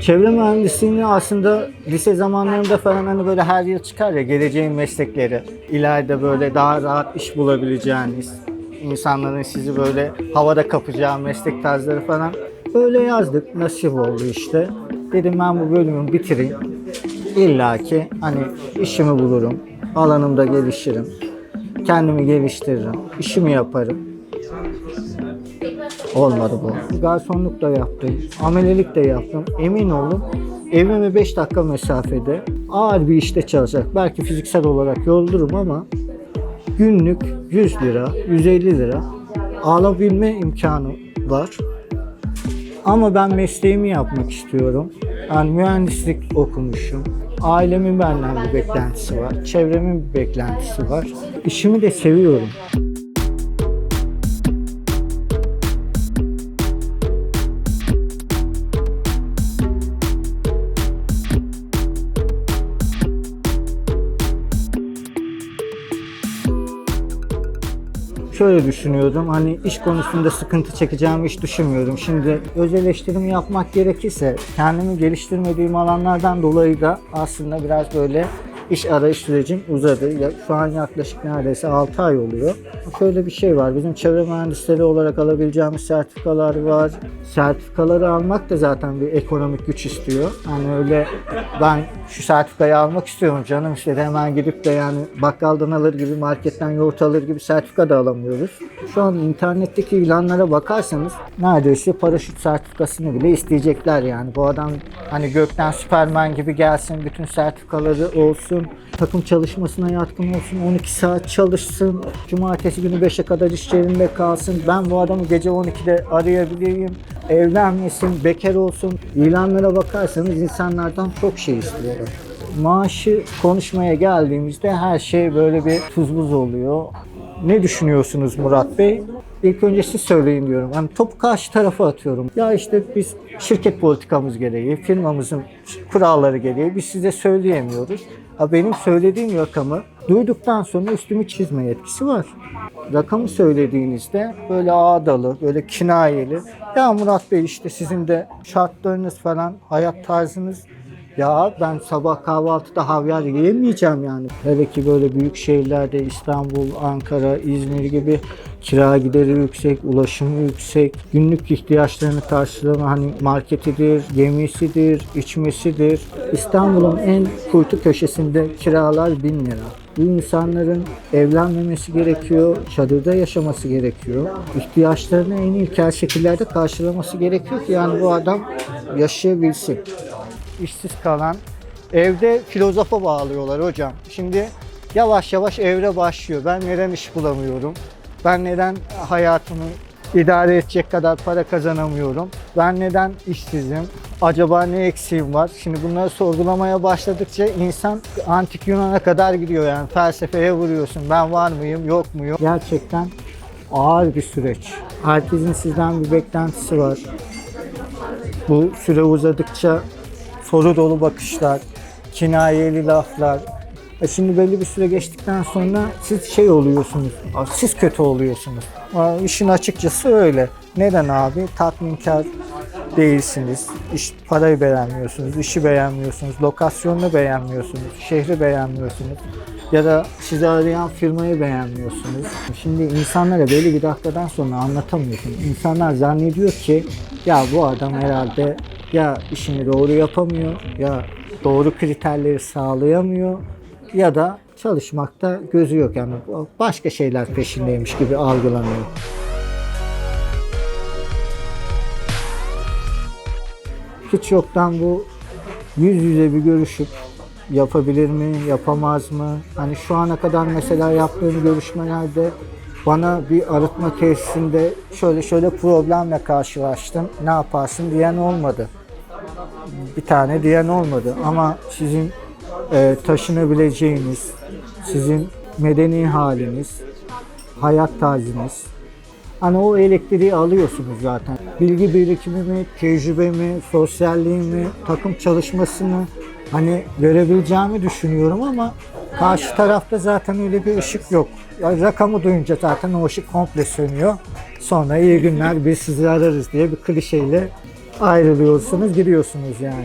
Çevre mühendisliğini aslında lise zamanlarında falan hani böyle her yıl çıkar ya geleceğin meslekleri. İleride böyle daha rahat iş bulabileceğiniz, insanların sizi böyle havada kapacağı meslek tarzları falan. Öyle yazdık, nasip oldu işte. Dedim ben bu bölümü bitireyim. İlla ki hani işimi bulurum, alanımda gelişirim, kendimi geliştiririm, işimi yaparım. Olmadı bu. Garsonluk da yaptım, amelelik de yaptım. Emin olun evime 5 dakika mesafede ağır bir işte çalışacak. Belki fiziksel olarak yorulurum ama günlük 100 lira, 150 lira alabilme imkanı var. Ama ben mesleğimi yapmak istiyorum. Yani mühendislik okumuşum. Ailemin benden bir beklentisi var. Çevremin bir beklentisi var. İşimi de seviyorum. Şöyle düşünüyordum. Hani iş konusunda sıkıntı çekeceğimi hiç düşünmüyordum. Şimdi öz eleştirimi yapmak gerekirse kendimi geliştirmediğim alanlardan dolayı da aslında biraz böyle iş arayış sürecim uzadı. Ya, şu an yaklaşık neredeyse 6 ay oluyor. Şöyle bir şey var. Bizim çevre mühendisleri olarak alabileceğimiz sertifikalar var. Sertifikaları almak da zaten bir ekonomik güç istiyor. Hani öyle ben şu sertifikayı almak istiyorum canım işte hemen gidip de yani bakkaldan alır gibi marketten yoğurt alır gibi sertifika da alamıyoruz. Şu an internetteki ilanlara bakarsanız neredeyse paraşüt sertifikasını bile isteyecekler yani. Bu adam hani gökten süpermen gibi gelsin bütün sertifikaları olsun takım çalışmasına yatkın olsun 12 saat çalışsın cumartesi günü 5'e kadar iş yerinde kalsın. Ben bu adamı gece 12'de arayabileyim evlenmesin bekar olsun? İlanlara bakarsanız insanlardan çok şey istiyorlar maaşı konuşmaya geldiğimizde her şey böyle bir tuz buz oluyor. Ne düşünüyorsunuz Murat Bey? İlk önce siz söyleyin diyorum. Hani topu karşı tarafa atıyorum. Ya işte biz şirket politikamız gereği, firmamızın kuralları gereği biz size söyleyemiyoruz. Ha benim söylediğim rakamı duyduktan sonra üstümü çizme yetkisi var. Rakamı söylediğinizde böyle ağdalı, böyle kinayeli. Ya Murat Bey işte sizin de şartlarınız falan, hayat tarzınız ya ben sabah kahvaltıda havyar yiyemeyeceğim yani. Hele ki böyle büyük şehirlerde İstanbul, Ankara, İzmir gibi kira gideri yüksek, ulaşımı yüksek, günlük ihtiyaçlarını karşılama hani marketidir, gemisidir, içmesidir. İstanbul'un en kuytu köşesinde kiralar bin lira. Bu insanların evlenmemesi gerekiyor, çadırda yaşaması gerekiyor. İhtiyaçlarını en ilkel şekillerde karşılaması gerekiyor ki yani bu adam yaşayabilsin işsiz kalan evde filozofa bağlıyorlar hocam. Şimdi yavaş yavaş evre başlıyor. Ben neden iş bulamıyorum? Ben neden hayatımı idare edecek kadar para kazanamıyorum? Ben neden işsizim? Acaba ne eksiğim var? Şimdi bunları sorgulamaya başladıkça insan antik Yunan'a kadar gidiyor yani felsefeye vuruyorsun. Ben var mıyım, yok muyum? Gerçekten ağır bir süreç. Herkesin sizden bir beklentisi var. Bu süre uzadıkça soru dolu bakışlar, kinayeli laflar. E şimdi belli bir süre geçtikten sonra siz şey oluyorsunuz, siz kötü oluyorsunuz. İşin açıkçası öyle. Neden abi? Tatminkar değilsiniz. İş, parayı beğenmiyorsunuz, işi beğenmiyorsunuz, lokasyonunu beğenmiyorsunuz, şehri beğenmiyorsunuz ya da sizi arayan firmayı beğenmiyorsunuz. Şimdi insanlara belli bir dakikadan sonra anlatamıyorsun. İnsanlar zannediyor ki ya bu adam herhalde ya işini doğru yapamıyor ya doğru kriterleri sağlayamıyor ya da çalışmakta gözü yok yani başka şeyler peşindeymiş gibi algılanıyor. Hiç yoktan bu yüz yüze bir görüşüp yapabilir mi, yapamaz mı? Hani şu ana kadar mesela yaptığım görüşmelerde bana bir arıtma tesisinde şöyle şöyle problemle karşılaştım. Ne yaparsın diyen olmadı. Bir tane diyen olmadı. Ama sizin e, taşınabileceğiniz, sizin medeni haliniz, hayat tarzınız, Hani o elektriği alıyorsunuz zaten. Bilgi birikimi mi, tecrübe mi, sosyalliği mi, takım çalışması mı hani görebileceğimi düşünüyorum ama karşı tarafta zaten öyle bir ışık yok. Ya rakamı duyunca zaten o ışık komple sönüyor. Sonra iyi günler biz sizi ararız diye bir klişeyle ayrılıyorsunuz, gidiyorsunuz yani.